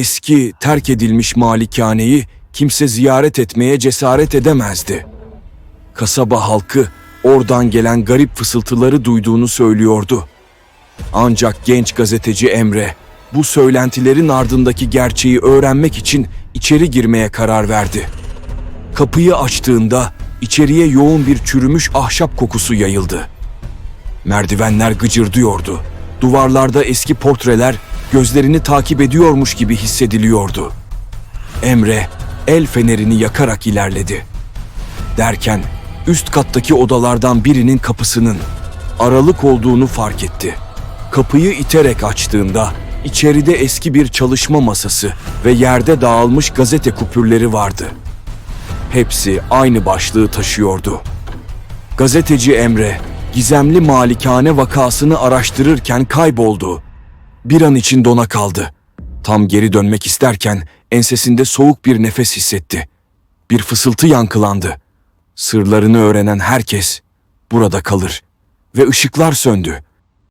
Eski, terk edilmiş malikaneyi kimse ziyaret etmeye cesaret edemezdi. Kasaba halkı oradan gelen garip fısıltıları duyduğunu söylüyordu. Ancak genç gazeteci Emre bu söylentilerin ardındaki gerçeği öğrenmek için içeri girmeye karar verdi. Kapıyı açtığında içeriye yoğun bir çürümüş ahşap kokusu yayıldı. Merdivenler gıcırdıyordu. Duvarlarda eski portreler gözlerini takip ediyormuş gibi hissediliyordu. Emre el fenerini yakarak ilerledi. Derken üst kattaki odalardan birinin kapısının aralık olduğunu fark etti. Kapıyı iterek açtığında içeride eski bir çalışma masası ve yerde dağılmış gazete kupürleri vardı. Hepsi aynı başlığı taşıyordu. Gazeteci Emre, gizemli malikane vakasını araştırırken kayboldu. Bir an için dona kaldı. Tam geri dönmek isterken ensesinde soğuk bir nefes hissetti. Bir fısıltı yankılandı. Sırlarını öğrenen herkes burada kalır ve ışıklar söndü.